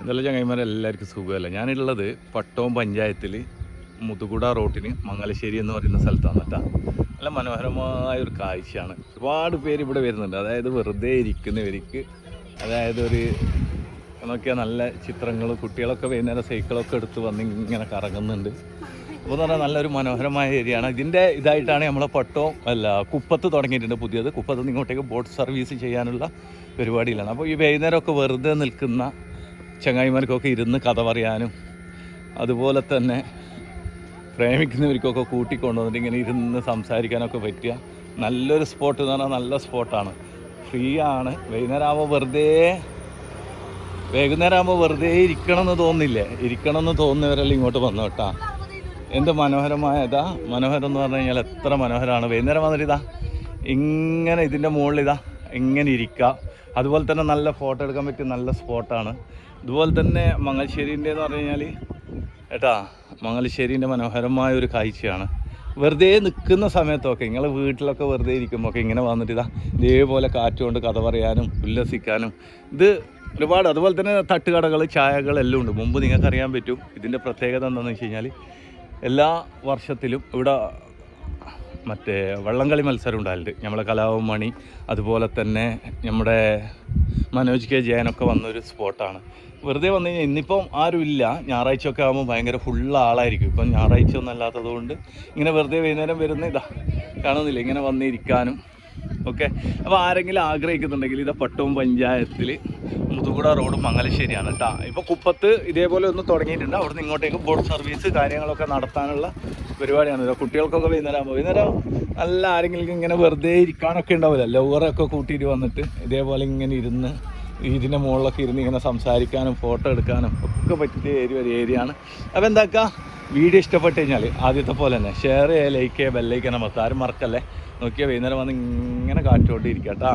ഇന്നലെ ചങ്ങായിമാരെ എല്ലാവർക്കും സുഖമല്ല? ഞാനുള്ളത് പട്ടവും പഞ്ചായത്തിൽ മുതുകുട റോട്ടിന് മംഗലശ്ശേരി എന്ന് പറയുന്ന സ്ഥലത്താണ് കേട്ടോ. നല്ല മനോഹരമായ ഒരു കാഴ്ചയാണ്. ഒരുപാട് പേര് ഇവിടെ വരുന്നുണ്ട്. അതായത് വെറുതെ ഇരിക്കുന്നവർക്ക് അതായത് ഒരു നോക്കിയാൽ നല്ല ചിത്രങ്ങൾ കുട്ടികളൊക്കെ വൈകുന്നേരം സൈക്കിളൊക്കെ എടുത്ത് വന്ന് ഇങ്ങനെ കറങ്ങുന്നുണ്ട്. അപ്പോൾ എന്ന് പറഞ്ഞാൽ നല്ലൊരു മനോഹരമായ ഏരിയയാണ്. ഇതിന്റെ ഇതായിട്ടാണ് നമ്മളെ പട്ടവും അല്ല കുപ്പത്ത് തുടങ്ങിയിട്ടുണ്ട് പുതിയത്. കുപ്പത്ത് നിന്ന് ഇങ്ങോട്ടേക്ക് ബോട്ട് സർവീസ് ചെയ്യാനുള്ള പരിപാടിയിലാണ്. അപ്പോൾ ഈ വൈകുന്നേരമൊക്കെ വെറുതെ നിൽക്കുന്ന ചങ്ങായിമാർക്കൊക്കെ ഇരുന്ന് കഥ പറയാനും അതുപോലെ തന്നെ പ്രേമിക്കുന്നവർക്കൊക്കെ കൂട്ടിക്കൊണ്ടുവന്നിട്ട് ഇങ്ങനെ ഇരുന്ന് സംസാരിക്കാനൊക്കെ പറ്റിയ നല്ലൊരു സ്പോട്ട് എന്ന് പറഞ്ഞാൽ നല്ല സ്പോട്ടാണ് ഫ്രീ ആണ്. വൈകുന്നേരം വെറുതെ വൈകുന്നേരം ആകുമ്പോൾ വെറുതെ ഇരിക്കണം എന്ന് തോന്നില്ലേ ഇരിക്കണം എന്ന് തോന്നുന്നവരെല്ലാം ഇങ്ങോട്ട് വന്നു കേട്ടാ എന്ത് മനോഹരമായ ഇതാ. മനോഹരം എന്ന് പറഞ്ഞു കഴിഞ്ഞാൽ എത്ര മനോഹരമാണ്. വൈകുന്നേരം വന്നിട്ട് ഇതാ. ഇങ്ങനെ ഇതിന്റെ മുകളിൽ ഇതാ. ഇങ്ങനെ ഇരിക്കുക അതുപോലെ തന്നെ നല്ല ഫോട്ടോ എടുക്കാൻ പറ്റിയ നല്ല സ്പോട്ടാണ് അതുപോലെ തന്നെ മംഗലശ്ശേരിന്റെ എന്ന് പറഞ്ഞു കഴിഞ്ഞാൽ ഏട്ടാ മംഗലശ്ശേരിന്റെ മനോഹരമായ ഒരു കാഴ്ചയാണ്. വെറുതെ നിൽക്കുന്ന സമയത്തൊക്കെ നിങ്ങൾ വീട്ടിലൊക്കെ വെറുതെ ഇരിക്കുമ്പോൾ ഒക്കെ ഇങ്ങനെ വന്നിട്ട് ഇതാ ഇതേപോലെ കാറ്റുകൊണ്ട് കഥ പറയാനും ഉല്ലസിക്കാനും. ഇത് ഒരുപാട് അതുപോലെ തന്നെ തട്ടുകടകൾ ചായകൾ എല്ലാം ഉണ്ട്. മുമ്പ് നിങ്ങൾക്കറിയാൻ പറ്റും ഇതിന്റെ പ്രത്യേകത എന്താണെന്ന് വെച്ച് കഴിഞ്ഞാൽ എല്ലാ വർഷത്തിലും ഇവിടെ മറ്റേ വള്ളംകളി മത്സരം ഉണ്ടായിട്ടുണ്ട് നമ്മളെ കലാവും മണി അതുപോലെ തന്നെ നമ്മുടെ മനോജ് കെ ജയനൊക്കെ വന്നൊരു സ്പോട്ടാണ്. വെറുതെ വന്നു കഴിഞ്ഞാൽ ഇന്നിപ്പം ആരും ഇല്ല. ഞായറാഴ്ച ഒക്കെ ആകുമ്പോൾ ഭയങ്കര ഫുള്ള് ആളായിരിക്കും. ഇപ്പം ഞായറാഴ്ച ഒന്നും അല്ലാത്തത് കൊണ്ട് ഇങ്ങനെ വെറുതെ വൈകുന്നേരം വരുന്ന ഇതാ കാണുന്നില്ല. ഇങ്ങനെ വന്നിരിക്കാനും ഓക്കെ. അപ്പോൾ ആരെങ്കിലും ആഗ്രഹിക്കുന്നുണ്ടെങ്കിൽ ഇതാ പട്ടവും പഞ്ചായത്തിൽ മുതുകുട റോഡ് മംഗലശ്ശേരിയാണ് കേട്ടോ ഇപ്പോൾ കുപ്പത്ത് ഇതേപോലെ ഒന്ന് തുടങ്ങിയിട്ടുണ്ട്. അവിടെ നിന്ന് ഇങ്ങോട്ടേക്ക് ബോട്ട് സർവീസ് കാര്യങ്ങളൊക്കെ നടത്താനുള്ള പരിപാടിയാണ്. കുട്ടികൾക്കൊക്കെ വൈകുന്നേരം വൈകുന്നേരം നല്ല ആരെങ്കിലും ഇങ്ങനെ വെറുതെ ഇരിക്കാനൊക്കെ ഉണ്ടാവില്ല. ലവറൊക്കെ കൂട്ടിയിട്ട് വന്നിട്ട് ഇതേപോലെ ഇങ്ങനെ ഇരുന്ന് ഇതിന്റെ മുകളിലൊക്കെ ഇരുന്ന് ഇങ്ങനെ സംസാരിക്കാനും ഫോട്ടോ എടുക്കാനും ഒക്കെ പറ്റിയ ഏരിയ ഒരു ഏരിയ ആണ് അപ്പോൾ എന്താക്കുക വീഡിയോ ഇഷ്ടപ്പെട്ട് കഴിഞ്ഞാൽ ആദ്യത്തെ പോലെ തന്നെ ഷെയർ ചെയ്യുക ലൈക്ക് ചെയ്യുക ബെല്ലൈക്കാൻ നമുക്ക് ആരും മറക്കല്ലേ? നോക്കിയാൽ വൈകുന്നേരം വന്ന് ഇങ്ങനെ കാറ്റോട്ടിരിക്കാം കേട്ടോ.